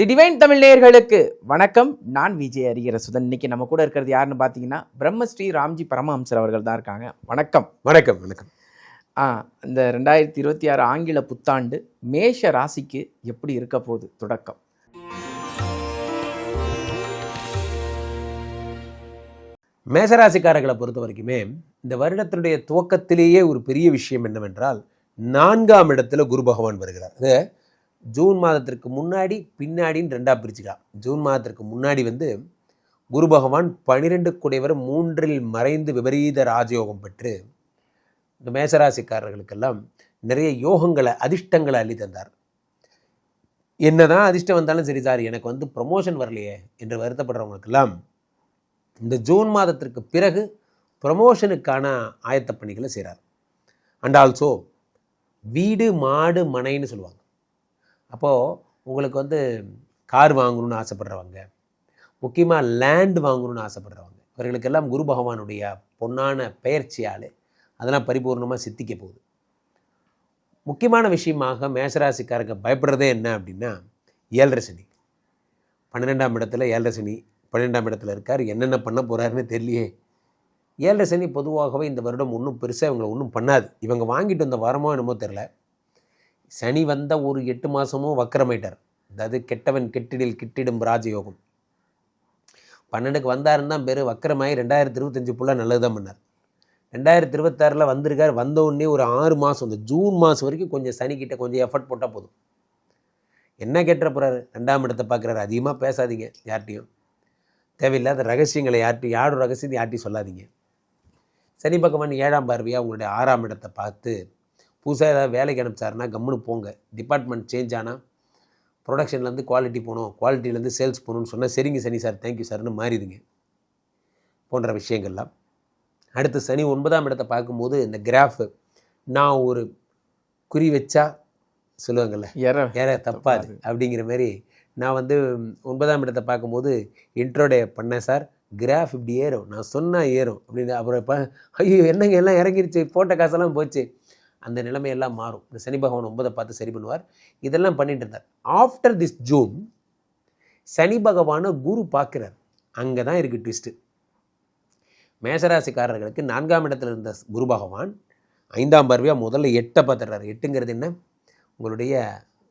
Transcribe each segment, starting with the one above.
The divine Tamil நேயர்களுக்கு வணக்கம். நான் விஜய் அறிகிற சுதன் இன்னைக்கு நம்ம கூட இருக்கிறது யாருன்னு பார்த்தீங்கன்னா பிரம்மஸ்ரீ ராம்ஜி பரமஹம்சர் அவர்கள் தான் இருக்காங்க. வணக்கம். வணக்கம் வணக்கம். ஆ இந்த ரெண்டாயிரத்தி இருபத்தி ஆறு ஆங்கில புத்தாண்டு மேஷ ராசிக்கு எப்படி இருக்க போகுது? தொடக்கம். மேசராசிக்காரர்களை பொறுத்த வரைக்குமே இந்த வருடத்தினுடைய துவக்கத்திலேயே ஒரு பெரிய விஷயம் என்னவென்றால் நான்காம் இடத்துல குரு பகவான் வருகிறார். ஜூன் மாதத்திற்கு முன்னாடி பின்னாடின்னு ரெண்டாக பிரிச்சுக்கலாம். ஜூன் மாதத்திற்கு முன்னாடி வந்து குரு பகவான் பனிரெண்டு குடைவர் மூன்றில் மறைந்து விபரீத ராஜயோகம் பெற்று இந்த மேசராசிக்காரர்களுக்கெல்லாம் நிறைய யோகங்களை அதிர்ஷ்டங்களை அள்ளி தந்தார். என்னதான் அதிர்ஷ்டம் வந்தாலும் சரி சார் எனக்கு வந்து ப்ரொமோஷன் வரலையே என்று வருத்தப்படுறவங்களுக்கெல்லாம் இந்த ஜூன் மாதத்திற்கு பிறகு ப்ரமோஷனுக்கான ஆயத்த பணிகளை செய்கிறார் அண்ட் ஆல்சோ வீடு மாடு மனைன்னு சொல்லுவாங்க. அப்போது உங்களுக்கு வந்து கார் வாங்கணும்னு ஆசைப்படுறவங்க முக்கியமாக லேண்ட் வாங்கணும்னு ஆசைப்படுறவங்க இவர்களுக்கெல்லாம் குரு பகவானுடைய பொன்னான பெயர்ச்சியால் அதெல்லாம் பரிபூர்ணமாக சித்திக்க போகுது. முக்கியமான விஷயமாக மேசராசிக்காரங்க பயப்படுறதே என்ன அப்படின்னா ஏழரை சனி. பன்னிரெண்டாம் இடத்துல ஏழரை சனி பன்னிரெண்டாம் இடத்துல இருக்கார் என்னென்ன பண்ண போகிறாருன்னு தெரியலையே. ஏழரை சனி பொதுவாகவே இந்த வருடம் ஒன்றும் பெருசாக இவங்களை ஒன்றும் பண்ணாது. இவங்க வாங்கிட்டு வந்த வரமோ என்னமோ தெரில சனி வந்த ஒரு எட்டு மாதமும் வக்கரமாயிட்டார் அதாவது கெட்டவன் கெட்டிடில் கிட்டிடும் ராஜயோகம். பன்னெண்டுக்கு வந்தாருன்னா பேர் வக்கரமாயி ரெண்டாயிரத்தி இருபத்தஞ்சு புள்ள நல்லது தான் பண்ணார். ரெண்டாயிரத்தி இருபத்தாறில் வந்திருக்கார் வந்த உடனே ஒரு ஆறு மாதம் இந்த ஜூன் மாதம் வரைக்கும் கொஞ்சம் சனிக்கிட்ட கொஞ்சம் எஃபர்ட் போட்டால் போதும். என்ன கேட்டுற போகிறாரு ரெண்டாம் இடத்தை பார்க்குறாரு. அதிகமாக பேசாதீங்க யார்ட்டையும் தேவையில்லாத ரகசியங்களை யார்ட்டையும் யாரும் ரகசியத்தை யார்ட்டையும் சொல்லாதீங்க. சனி பகவான் ஏழாம் பார்வையாக உங்களுடைய ஆறாம் இடத்தை பார்த்து புதுசாக ஏதாவது வேலைக்கு அனுப்பிச்சாருன்னா கம்முன்னு போங்க. டிபார்ட்மெண்ட் சேஞ்ச் ஆனால் ப்ரொடக்ஷன்லேருந்து குவாலிட்டி போகணும். குவாலிட்டிலேருந்து சேல்ஸ் போகணும்னு சொன்னால் சரிங்க சனி சார் தேங்க்யூ சார்னு மாறிடுங்க. போன்ற விஷயங்கள்லாம். அடுத்து சனி ஒன்பதாம் இடத்தை பார்க்கும்போது இந்த கிராஃபு நான் ஒரு குறி வச்சா சொல்லுவாங்கள்ல ஏற தப்பாது அப்படிங்கிற மாதிரி நான் வந்து ஒன்பதாம் இடத்தை பார்க்கும்போது இன்ட்ரோடே பண்ணேன் சார். கிராஃப் இப்படி ஏறும். நான் சொன்னால் ஏறும் அப்படின்னு அப்புறம் இப்போ ஐயோ என்னங்க எல்லாம் இறங்கிருச்சு? போட்ட காசெல்லாம் போச்சு. அந்த நிலைமையெல்லாம் மாறும். இந்த சனி பகவான் ஒன்பதை பார்த்து சரி பண்ணுவார். இதெல்லாம் பண்ணிட்டு இருந்தார் ஆஃப்டர் திஸ் ஜூன் சனி பகவானை குரு பார்க்குறார். அங்கே தான் இருக்குது ட்விஸ்ட்டு மேசராசிக்காரர்களுக்கு நான்காம் இடத்துல இருந்த குரு பகவான் ஐந்தாம் பார்வையாக முதல்ல எட்டை பார்த்துடுறாரு. எட்டுங்கிறது என்ன? உங்களுடைய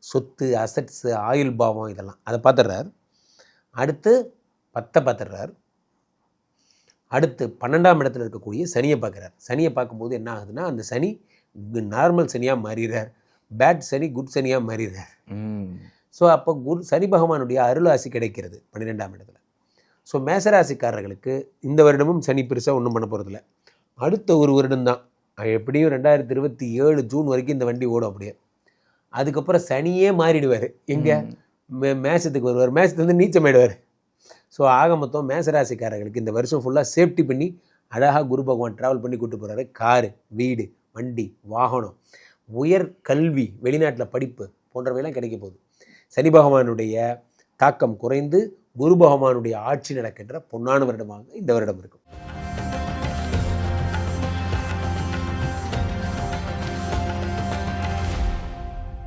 சொத்து அசட்ஸு ஆயுள் பாவம் இதெல்லாம். அதை பார்த்துடுறார். அடுத்து பத்தை பார்த்துடுறார். அடுத்து பன்னெண்டாம் இடத்துல இருக்கக்கூடிய சனியை பார்க்குறார். சனியை பார்க்கும்போது என்ன ஆகுதுன்னா அந்த சனி நார்மல் சனியாக மாறிடுறார் பேட் சனி குட் சனியாக மாறிடுறார். ஸோ அப்போ குரு சனி பகவானுடைய அருளாசி கிடைக்கிறது பன்னிரெண்டாம் இடத்துல. ஸோ மேசராசிக்காரர்களுக்கு இந்த வருடமும் சனி பெருசாக ஒன்றும் பண்ண போகிறதில்ல அடுத்த ஒரு வருடம்தான் அது எப்படியும் ரெண்டாயிரத்தி இருபத்தி ஏழு ஜூன் வரைக்கும் இந்த வண்டி ஓடும் அப்படியே. அதுக்கப்புறம் சனியே மாறிடுவார். எங்கே? மே. மேசத்துக்கு வருவார். மேசத்துலேருந்து நீச்சமாயிடுவார். ஸோ ஆக மொத்தம் மேசராசிக்காரர்களுக்கு இந்த வருஷம் ஃபுல்லாக சேஃப்டி பண்ணி அழகாக குரு பகவான் ட்ராவல் பண்ணி கூட்டு போகிறாரு காரு வீடு வண்டி வாகனம் உயர் கல்வி வெளிநாட்டில் படிப்பு போன்றவையெல்லாம் கிடைக்க போகுது. சனி பகவானுடைய தாக்கம் குறைந்து குரு பகவானுடைய ஆட்சி நடக்கின்ற பொன்னான வருடமாக இந்த வருடம் இருக்கும்.